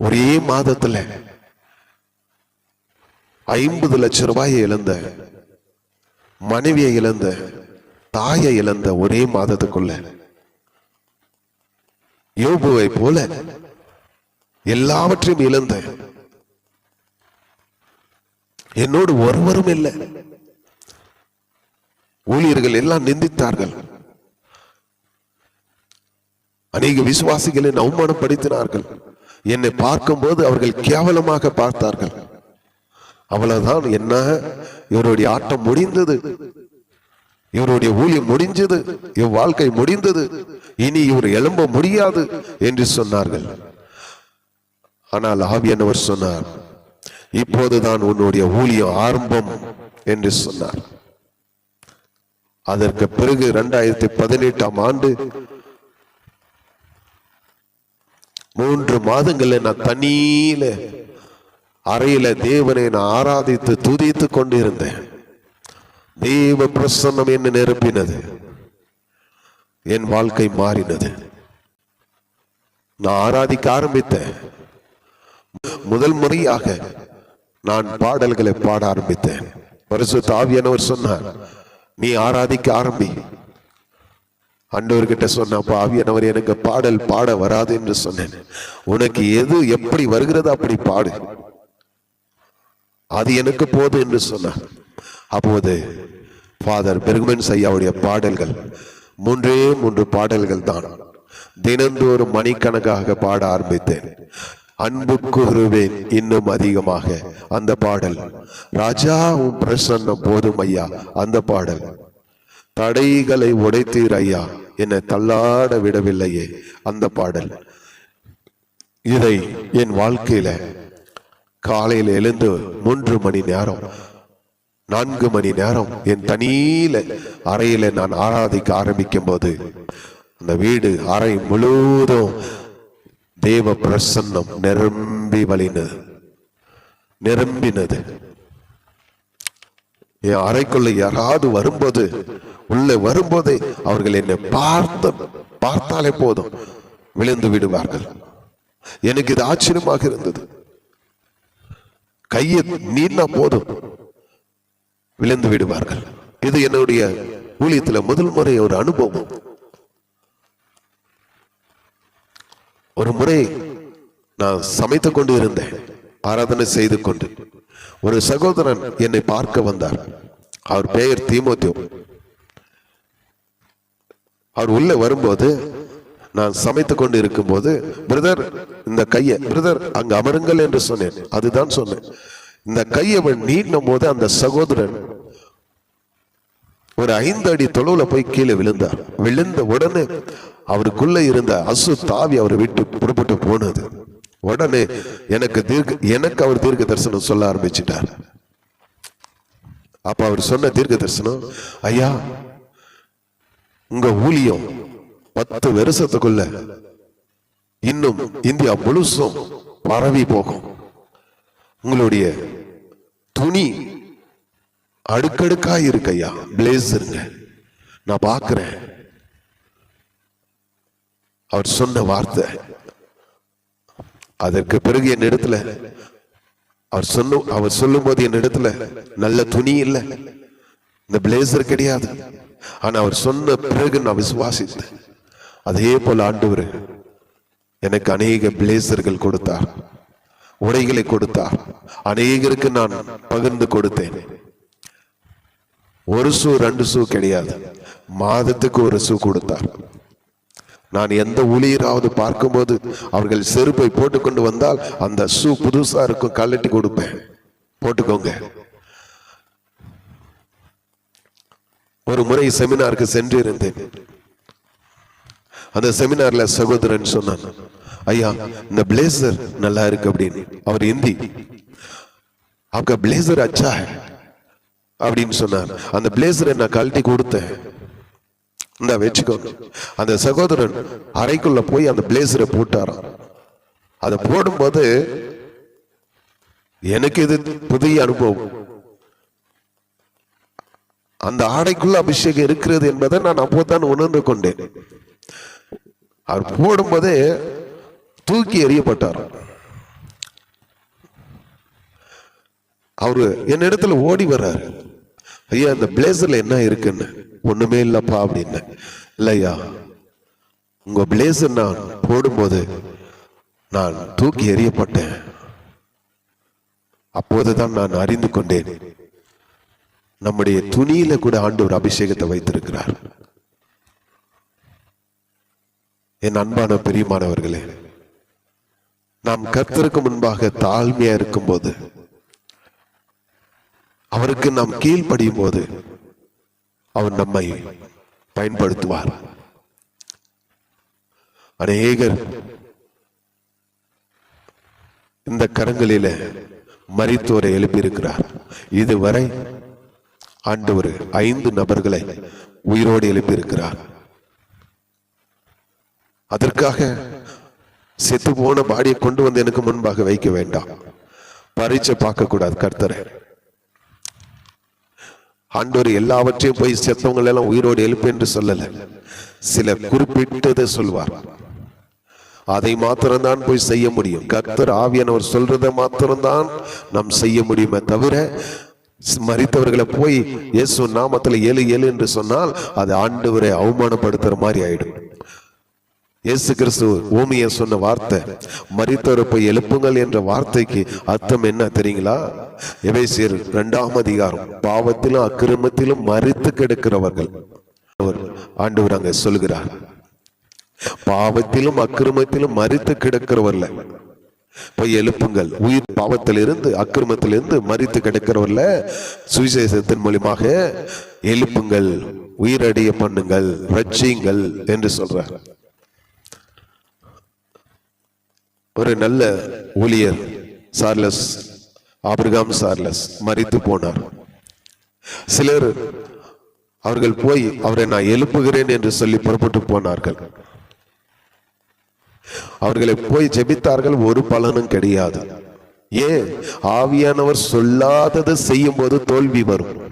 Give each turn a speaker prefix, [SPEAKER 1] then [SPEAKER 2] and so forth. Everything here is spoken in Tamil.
[SPEAKER 1] ஒரே மாதத்துல ஐம்பது லட்சம் ரூபாயை இழந்த மனைவியை இழந்த தாயை இழந்த ஒரே மாதத்துக்குள்ள யோபுவை போல எல்லாவற்றையும் இழந்த என்னோடு ஒருவரும் இல்லை. ஊழியர்கள் எல்லாம் நிந்தித்தார்கள். அநேக விசுவாசிகளை அவமானப்படுத்தினார்கள். என்னை பார்க்கும்போது அவர்கள் கேவலமாக பார்த்தார்கள். அவ்வளவுதான் என்ன இவருடைய ஆட்டம் முடிந்தது. இவருடைய ஊழியம் முடிஞ்சது இவ் வாழ்க்கை முடிந்தது. இனி இவர் எழும்ப முடியாது என்று சொன்னார்கள். ஆனால் ஆவியானவர் சொன்னார் இப்போதுதான் உன்னுடைய ஊழியம் ஆரம்பம் என்று சொன்னார். அதற்கு பிறகு இரண்டாயிரத்தி பதினெட்டாம் ஆண்டு மூன்று மாதங்கள்ல நான் தனியில அறையில தேவனை நான் ஆராதித்து துதித்து கொண்டிருந்தேன். தேவ பிரசன்னம் என்ன நிரப்பினது. என் வாழ்க்கை மாறினது. நான் ஆராதிக்க ஆரம்பித்தேன். முதல் முறையாக நான் பாடல்களை பாட ஆரம்பித்தேன். பரிசு தாவியானவர் சொன்னார் நீ ஆராதிக்க ஆரம்பி ஆண்டவர்கிட்ட சொன்னப்பா ஆவியானவர் எனக்கு பாடல் பாட வராது என்று சொன்னேன். உனக்கு எது எப்படி வருகிறதோ அப்படி பாடு. அது எனக்கு போது என்று சொன்னார் அப்போது ஃபாதர் பெருகுமன் ஐயாவுடைய பாடல்கள் மூன்றே மூன்று பாடல்கள் தான். தினந்தோறும் மணிக்கணக்காக பாட ஆரம்பித்தேன். அன்பு கூறுவேன் இன்னும் அதிகமாக. அந்த பாடல் ராஜா உன் பிரசன்னம் போதும் ஐயா அந்த பாடல். தடைகளை உடைத்தீர் ஐயா. என்னை தள்ளாட விடவில்லையே அந்த பாடல். இதை என் வாழ்க்கையில காலையில் எழுந்து மூன்று மணி நேரம் நான்கு மணி நேரம் என் தனியில அறையில நான் ஆராதிக்க ஆரம்பிக்கும் போது அந்த வீடு அறை முழுவதும் தேவ பிரசன்னம் நிரம்பி வழினது நிரம்பினது. என் அறைக்குள்ள யாராவது வரும்போது உள்ள வரும்போதே அவர்கள் என்னை பார்த்து பார்த்தாலே போதும். விழுந்து விடுவார்கள். எனக்கு இது ஆச்சரியமாக இருந்தது. கையை நீனா போதும். விழுந்து விடுவார்கள். இது என்னுடைய ஊழியத்துல முதல் முறை ஒரு அனுபவம். ஒரு முறை நான் சமைத்து கொண்டு இருந்தேன். ஆராதனை செய்து கொண்டு. ஒரு சகோதரன் என்னை பார்க்க வந்தார். அவர் பெயர் தீமோத்தியோ. அவர் உள்ளே வரும்போது நான் சமைத்து கொண்டு இருக்கும்போது பிரதர் இந்த கையை பிரதர் அங்கு அமருங்கள் என்று சொன்னேன். அதுதான் சொன்னேன். இந்த கையை அவன் நீட்டும் போது அந்த சகோதரன் ஒரு ஐந்து அடி தொலைவுல போய் கீழே விழுந்தார். விழுந்த உடனே அவருக்குள்ள இருந்த அசு தாவி அவரை விட்டு புறப்பட்டு போனது. உடனே எனக்கு தீர்க்க எனக்கு அவர் தீர்க்க தரிசனம் சொல்ல ஆரம்பிச்சிட்டார். அப்ப அவர் சொன்ன தீர்க்க தரிசனம் ஐயா உங்க ஊழியம் பத்து வருஷத்துக்குள்ள இன்னும் இந்தியா முழுசும் பரவி போகும். உங்களுடைய துணி அடுக்கடுக்கா இருக்கையா பிளேசருங்க நான் பார்க்கிறேன் அவர் சொன்ன வார்த்தை. அதற்கு பிறகு என் இடத்துல அவர் சொன்ன அவர் சொல்லும் போது என் இடத்துல நல்ல துணி இல்லை. இந்த பிளேசர் கிடையாது. ஆனா அவர் சொன்ன பிறகு நான் விசுவாசித்தேன். அதே போல ஆண்டவர் எனக்கு அநேக பிளேசர்கள் கொடுத்தார் உடைகளை கொடுத்தார் அநேகருக்கு நான் பகிர்ந்து கொடுத்தேன். ஒரு சூ ரெண்டு சூ கிடையாது. மாதத்துக்கு ஒரு சூ கொடுத்தார். நான் எந்த ஊழியராவது பார்க்கும்போது அவர்கள் செருப்பை போட்டுக்கொண்டு வந்தால் அந்த ஷூ புதுசா இருக்கும் கழட்டி கொடுப்பேன். போட்டுக்கோங்க. ஒரு முறை செமினாருக்கு சென்றிருந்தேன். அந்த செமினார்ல சகோதரன் சொன்னான் ஐயா இந்த பிளேசர் நல்லா இருக்கு அப்படின்னு. அவர் இந்தி அவங்க பிளேசர் அச்சா அப்படின்னு சொன்னார். அந்த பிளேசரை நான் கழட்டி கொடுத்தேன். இந்த வச்சுக்கோ. அந்த சகோதரன் அறைக்குள்ள போய் அந்த பிளேசரை போட்டாராம். அதை போடும்போது எனக்கு இது புதிய அனுபவம். அந்த ஆடைக்குள்ள அபிஷேகம் இருக்கிறது என்பதை நான் அப்போதான் உணர்ந்து கொண்டேன். அவர் போடும்போதே தூக்கி எறியப்பட்டார். அவரு என்னிடத்துல ஓடி வர்றாரு. ஐயா அந்த பிளேசர்ல என்ன இருக்குன்னு? ஒண்ணுமே இல்லப்பா அப்படின்னு இல்லையா உங்க பிளேசர் நான் போடும்போது நான் தூக்கி எறியப்பட்டேன். அப்போதுதான் நான் அறிந்து கொண்டேன். நம்முடைய துணியில கூட ஆண்டவர் அபிஷேகத்தை வைத்திருக்கிறார். என் அன்பான பெரியமானவர்களே நாம் கர்த்தருக்கு முன்பாக தாழ்மையா இருக்கும் போது அவருக்கு நாம் கீழ்ப்படியும் போது அவர் நம்மை பயன்படுத்துவார். அநேகர் இந்த கரங்களில மறித்தோரை எழுப்பியிருக்கிறார். இதுவரை ஆண்டவர் ஐந்து நபர்களை உயிரோடு எழுப்பியிருக்கிறார். அதற்காக செத்து போன பாடியை கொண்டு வந்து எனக்கு முன்பாக வைக்க வேண்டாம். பரீட்சை பார்க்க கூடாது கர்த்தரை. ஆண்டவர் எல்லாவற்றையும் போய் செத்தவங்களை எல்லாம் உயிரோடு எழுப்பு என்று சொல்லல. சில குறிப்பிட்டதை சொல்வார். அதை மாத்திரம்தான் போய் செய்ய முடியும். கர்த்தர் ஆவியானவர் சொல்றதை மாத்திரம்தான் நாம் செய்ய முடியுமே தவிர மறித்தவர்களை போய் இயேசு நாமத்துல ஏழு ஏழு என்று சொன்னால் அது ஆண்டவரை அவமானப்படுத்துற மாதிரி ஆயிடும். இயேசு கிறிஸ்து ஓமிய சொன்ன வார்த்தை மறித்தவரை போய் எழுப்புங்கள் என்ற வார்த்தைக்கு அர்த்தம் என்ன தெரியுங்களா? எபேசியர் இரண்டாம் அதிகாரம் பாவத்திலும் அக்கிரமத்திலும் மறித்து கெடுக்கிறவர்கள். அவர் ஆண்டவர் அங்க சொல்கிறார். பாவத்திலும் அக்கிரமத்திலும் மறித்து கிடக்கிறவர்ல. போய் எழுப்புங்கள். உயிர் பாவத்திலிருந்து அக்கிரமத்திலிருந்து மறித்து கிடக்கிறவர்ல சுவிசேஷத்தின் மூலியமாக எழுப்புங்கள். உயிரடைய பண்ணுங்கள். ரட்சியுங்கள் என்று சொல்றார். ஒரு நல்ல ஊழியர் சார்லஸ் ஆபிரகாம் சார்லஸ் மறித்து போனார். சிலர் அவர்கள் போய் அவரை நான் எழுப்புகிறேன் என்று சொல்லி புறப்பட்டு போனார்கள். அவர்களை போய் ஜெபித்தார்கள் ஒரு பலனும் கிடையாது. ஏன்? ஆவியானவர் சொல்லாததை செய்யும் போது தோல்வி வரும்.